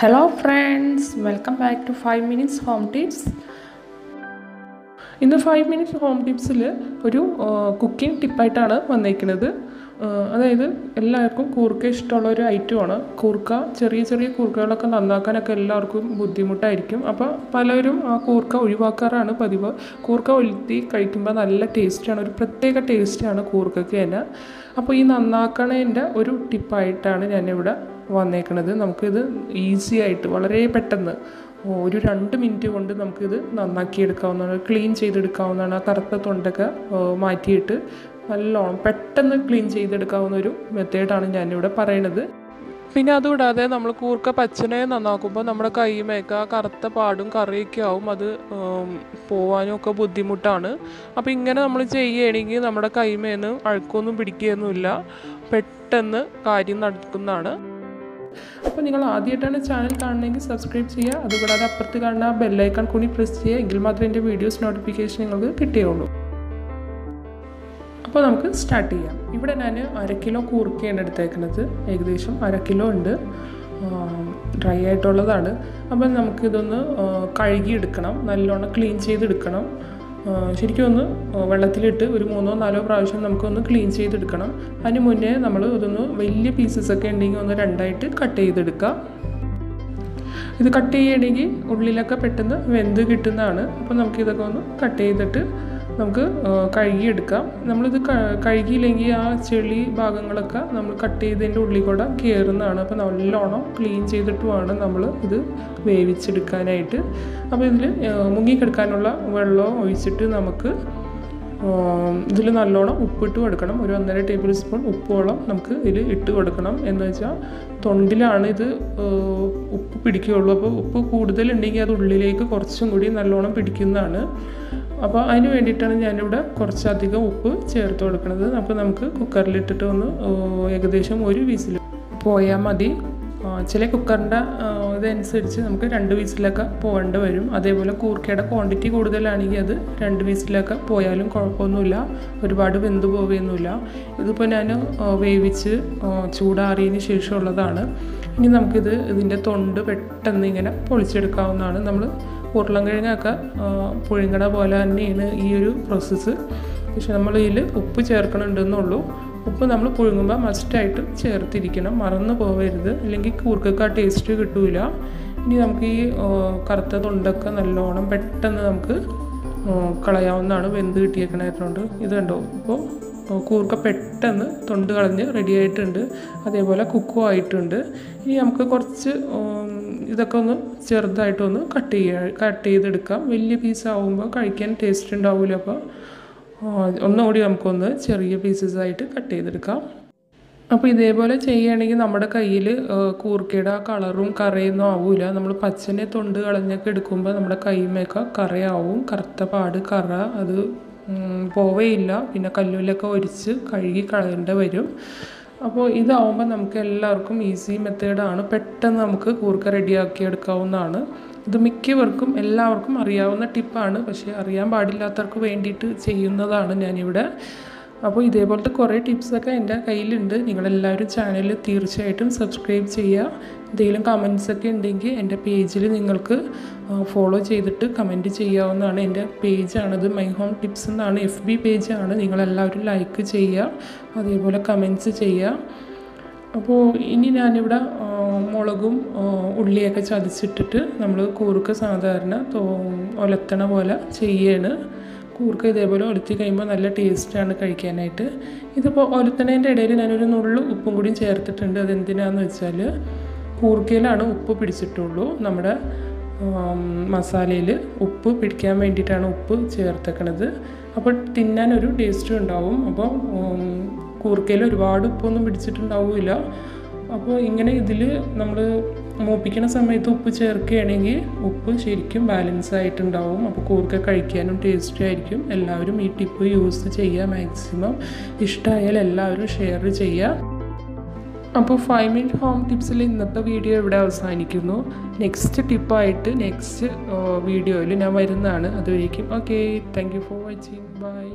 Hello friends welcome back to five minutes home tips ഇന്ന് five minutes home ടിപ്സിൽ ഒരു cooking ടിപ്പായിട്ടാണ് വന്നേക്കുന്നത്. അതായത് എല്ലാവർക്കും കൂർക്ക ഇഷ്ടമുള്ള ഒരു ഐറ്റമാണ്. കൂർക്ക ചെറിയ ചെറിയ കൂർക്കകളൊക്കെ നന്നാക്കാനൊക്കെ എല്ലാവർക്കും ബുദ്ധിമുട്ടായിരിക്കും. അപ്പോൾ പലരും ആ കൂർക്ക ഒഴിവാക്കാറാണ് പതിവ്. കൂർക്ക ഒലുത്തി കഴിക്കുമ്പോൾ നല്ല ടേസ്റ്റാണ് ഒരു പ്രത്യേക ടേസ്റ്റാണ് കൂർക്കയ്ക്ക് തന്നെ. അപ്പോൾ ഈ നന്നാക്കണതിന്റെ ഒരു ടിപ്പായിട്ടാണ് ഞാനിവിടെ വന്നേക്കുന്നത് നമുക്കിത് ഈസി ആയിട്ട് വളരെ പെട്ടെന്ന് ഒരു രണ്ട് മിനിറ്റ് കൊണ്ട് നമുക്കിത് നന്നാക്കി എടുക്കാവുന്നതാണ് ക്ലീൻ ചെയ്തെടുക്കാവുന്നതാണ്. ആ കറുത്ത തൊണ്ടൊക്കെ മാറ്റിയിട്ട് നല്ലോണം പെട്ടെന്ന് ക്ലീൻ ചെയ്തെടുക്കാവുന്ന ഒരു മെത്തേഡാണ് ഞാനിവിടെ പറയണത്. പിന്നെ അതുകൂടാതെ നമ്മൾ കൂർക്ക പച്ചനെ നന്നാക്കുമ്പോൾ നമ്മുടെ കൈമേക്ക കറുത്ത പാടും കറിയൊക്കെ ആവും. അത് പോവാനും ഒക്കെ ബുദ്ധിമുട്ടാണ്. അപ്പോൾ ഇങ്ങനെ നമ്മൾ ചെയ്യുകയാണെങ്കിൽ നമ്മുടെ കൈമേന്ന് അഴുക്കൊന്നും പിടിക്കുകയൊന്നുമില്ല. പെട്ടെന്ന് കാര്യം നടക്കുന്നതാണ്. അപ്പോൾ നിങ്ങൾ ആദ്യമായിട്ടാണ് ചാനൽ കാണണമെങ്കിൽ സബ്സ്ക്രൈബ് ചെയ്യുക. അതുകൂടാതെ അപ്പുറത്ത് കാണുന്ന ബെല്ലൈക്കൺ കൂടി പ്രസ് ചെയ്യുക. എങ്കിൽ മാത്രമേ എന്റെ വീഡിയോസ് നോട്ടിഫിക്കേഷൻ നിങ്ങൾക്ക് കിട്ടുകയുള്ളൂ അപ്പോൾ നമുക്ക് സ്റ്റാർട്ട് ചെയ്യാം. ഇവിടെ ഞാൻ അര കിലോ കൂർക്കയാണ് എടുത്തേക്കുന്നത്. ഏകദേശം അര കിലോ ഉണ്ട്. ഡ്രൈ ആയിട്ടുള്ളതാണ്. അപ്പം നമുക്കിതൊന്ന് കഴുകിയെടുക്കണം. നല്ലോണം ക്ലീൻ ചെയ്തെടുക്കണം. ശരിക്കും ഒന്ന് വെള്ളത്തിലിട്ട് ഒരു മൂന്നോ നാലോ പ്രാവശ്യം നമുക്കൊന്ന് ക്ലീൻ ചെയ്തെടുക്കണം. അതിന് മുന്നേ നമ്മൾ ഇതൊന്ന് വലിയ പീസസ് ഒക്കെ ഉണ്ടെങ്കിൽ ഒന്ന് രണ്ടായിട്ട് കട്ട് ചെയ്തെടുക്കുക ഇത് കട്ട് ചെയ്യണമെങ്കിൽ ഉള്ളിലൊക്കെ പെട്ടെന്ന് വെന്ത് കിട്ടുന്നതാണ്. അപ്പോൾ നമുക്കിതൊക്കെ ഒന്ന് കട്ട് ചെയ്തിട്ട് നമുക്ക് കഴുകിയെടുക്കാം. നമ്മളിത് കഴുകിയില്ലെങ്കിൽ ആ ചെളി ഭാഗങ്ങളൊക്കെ നമ്മൾ കട്ട് ചെയ്തതിന്റെ ഉള്ളിൽ കൂടെ കയറുന്നതാണ് അപ്പോൾ നല്ലോണം ക്ലീൻ ചെയ്തിട്ട് വേണം നമ്മൾ ഇത് വേവിച്ചെടുക്കാനായിട്ട്. അപ്പോൾ ഇതിൽ മുങ്ങിക്കിടക്കാനുള്ള വെള്ളം ഒഴിച്ചിട്ട് നമുക്ക് ഇതിൽ നല്ലോണം ഉപ്പിട്ട് കൊടുക്കണം. ഒരു ഒന്നര ടേബിൾ സ്പൂൺ ഉപ്പോളം നമുക്ക് ഇതിൽ ഇട്ട് കൊടുക്കണം. എന്ന് വെച്ചാൽ തൊണ്ടിലാണ് ഇത് ഉപ്പ് പിടിക്കുകയുള്ളൂ. അപ്പോൾ ഉപ്പ് കൂടുതലുണ്ടെങ്കിൽ അത് ഉള്ളിലേക്ക് കുറച്ചും കൂടി നല്ലോണം പിടിക്കുന്നതാണ്. അപ്പോൾ അതിന് വേണ്ടിയിട്ടാണ് ഞാനിവിടെ കുറച്ചധികം ഉപ്പ് ചേർത്ത് കൊടുക്കുന്നത്. അപ്പോൾ നമുക്ക് കുക്കറിലിട്ടിട്ട് ഒന്ന് ഏകദേശം ഒരു വിസിൽ പോയാൽ മതി. ചില കുക്കറിന്റെ ഇതനുസരിച്ച് നമുക്ക് രണ്ട് വീസിലൊക്കെ പോകേണ്ടി വരും. അതേപോലെ കൂർക്കയുടെ ക്വാണ്ടിറ്റി കൂടുതലാണെങ്കിൽ അത് രണ്ട് വീസിലൊക്കെ പോയാലും കുഴപ്പമൊന്നുമില്ല. ഒരുപാട് വെന്ത് പോവുകയൊന്നുമില്ല. ഇതിപ്പോൾ ഞാൻ വേവിച്ച് ചൂടാറിയതിന് ശേഷമുള്ളതാണ്. ഇനി നമുക്കിത് ഇതിന്റെ തൊണ്ട് പെട്ടെന്ന് ഇങ്ങനെ പൊളിച്ചെടുക്കാവുന്നതാണ്. നമ്മൾ ഉരുളൻകിഴങ്ങൊക്കെ പുഴുങ്ങണ പോലെ തന്നെയാണ് ഈ ഒരു പ്രോസസ്സ് പക്ഷെ നമ്മൾ ഇതിൽ ഉപ്പ് ചേർക്കണുണ്ടെന്നുള്ളൂ. ഉപ്പ് നമ്മൾ പുഴുങ്ങുമ്പോൾ മസ്റ്റായിട്ട് ചേർത്തിരിക്കണം. മറന്നു പോവരുത്. അല്ലെങ്കിൽ കൂർക്കൊക്കെ ആ ടേസ്റ്റ് കിട്ടൂല. ഇനി നമുക്ക് ഈ കറുത്ത തൊണ്ടൊക്കെ നല്ലോണം പെട്ടെന്ന് നമുക്ക് കളയാവുന്നതാണ് വെന്ത് കിട്ടിയേക്കണായിട്ടുണ്ട് ഇത് കണ്ടോ? ഇപ്പോൾ കൂർക്ക പെട്ടെന്ന് തൊണ്ട് കളഞ്ഞ് റെഡി ആയിട്ടുണ്ട്. അതേപോലെ കുക്കും ആയിട്ടുണ്ട്. ഇനി നമുക്ക് കുറച്ച് ഇതൊക്കെ ഒന്ന് ചെറുതായിട്ടൊന്ന് കട്ട് ചെയ്യുക കട്ട് ചെയ്തെടുക്കാം. വലിയ പീസ് ആകുമ്പോൾ കഴിക്കാൻ ടേസ്റ്റ് ഉണ്ടാവില്ല അപ്പോൾ ഒന്നുകൂടി നമുക്കൊന്ന് ചെറിയ പീസസ് ആയിട്ട് കട്ട് ചെയ്തെടുക്കാം. അപ്പോൾ ഇതേപോലെ ചെയ്യുകയാണെങ്കിൽ നമ്മുടെ കയ്യിൽ കൂർക്കയുടെ ആ കളറും കറയൊന്നും ആവില്ല നമ്മൾ പച്ചനെ തൊണ്ട് കളഞ്ഞൊക്കെ എടുക്കുമ്പോൾ നമ്മുടെ കൈമേക്ക കറയാവും. കറുത്ത പാട് കറ അത് പോവേയില്ല. പിന്നെ കല്ലുലൊക്കെ ഒരിച്ച് കഴുകി കളയേണ്ടി വരും. അപ്പോൾ ഇതാവുമ്പോൾ നമുക്ക് എല്ലാവർക്കും ഈസി മെത്തേഡാണ് പെട്ടെന്ന് നമുക്ക് കൂർക്ക റെഡിയാക്കി എടുക്കാവുന്നതാണ്. ഇത് മിക്കവർക്കും എല്ലാവർക്കും അറിയാവുന്ന ടിപ്പാണ് പക്ഷേ അറിയാൻ പാടില്ലാത്തവർക്ക് വേണ്ടിയിട്ട് ചെയ്യുന്നതാണ് ഞാനിവിടെ. അപ്പോൾ ഇതേപോലത്തെ കുറേ ടിപ്സൊക്കെ എന്റെ കയ്യിലുണ്ട്. നിങ്ങളെല്ലാവരും ചാനൽ തീർച്ചയായിട്ടും സബ്സ്ക്രൈബ് ചെയ്യുക. എന്തെങ്കിലും കമൻസൊക്കെ ഉണ്ടെങ്കിൽ എന്റെ പേജിൽ നിങ്ങൾക്ക് ഫോളോ ചെയ്തിട്ട് കമന്റ് ചെയ്യാവുന്നതാണ്. എന്റെ പേജാണത് മൈ ഹോം ടിപ്സ് എന്നാണ്. എഫ് ബി പേജാണ് നിങ്ങളെല്ലാവരും ലൈക്ക് ചെയ്യുക. അതേപോലെ കമൻസ് ചെയ്യുക. അപ്പോൾ ഇനി ഞാനിവിടെ മുളകും ഉള്ളിയൊക്കെ ചതച്ചിട്ടിട്ട് നമ്മൾ കൂറുക്ക് സാധാരണ ഒലത്തണ പോലെ ചെയ്യാണ്. കൂർക്ക ഇതേപോലെ ഒലുത്തി കഴിയുമ്പോൾ നല്ല ടേസ്റ്റാണ് കഴിക്കാനായിട്ട്. ഇതിപ്പോൾ ഒലുത്തണേന്റെ ഇടയിൽ ഞാനൊരു നുള്ളു ഉപ്പും കൂടിയും ചേർത്തിട്ടുണ്ട്. അതെന്തിനാന്ന് വെച്ചാൽ കൂർക്കയിലാണ് ഉപ്പ് പിടിച്ചിട്ടുള്ളൂ. നമ്മുടെ മസാലയിൽ ഉപ്പ് പിടിക്കാൻ വേണ്ടിയിട്ടാണ് ഉപ്പ് ചേർത്തേക്കണത്. അപ്പോൾ തിന്നാനൊരു ടേസ്റ്റും ഉണ്ടാവും. അപ്പോൾ കൂർക്കയിൽ ഒരുപാട് ഉപ്പൊന്നും പിടിച്ചിട്ടുണ്ടാവില്ല. അപ്പോൾ ഇങ്ങനെ ഇതിൽ നമ്മൾ മൂപ്പിക്കണ സമയത്ത് ഉപ്പ് ചേർക്കുകയാണെങ്കിൽ ഉപ്പ് ശരിക്കും ബാലൻസ് ആയിട്ടുണ്ടാവും. അപ്പോൾ കൂർക്ക കഴിക്കാനും ടേസ്റ്റി ആയിരിക്കും. എല്ലാവരും ഈ ടിപ്പ് യൂസ് ചെയ്യുക മാക്സിമം ഇഷ്ടമായാൽ എല്ലാവരും ഷെയർ ചെയ്യുക. അപ്പോൾ ഫൈവ് മിനിറ്റ് ഹോം ടിപ്സിൽ ഇന്നത്തെ വീഡിയോ ഇവിടെ അവസാനിക്കുന്നു. നെക്സ്റ്റ് ടിപ്പായിട്ട് നെക്സ്റ്റ് വീഡിയോയിൽ ഞാൻ വരുന്നതാണ്. അതുവരേക്കും. Okay thank you for watching bye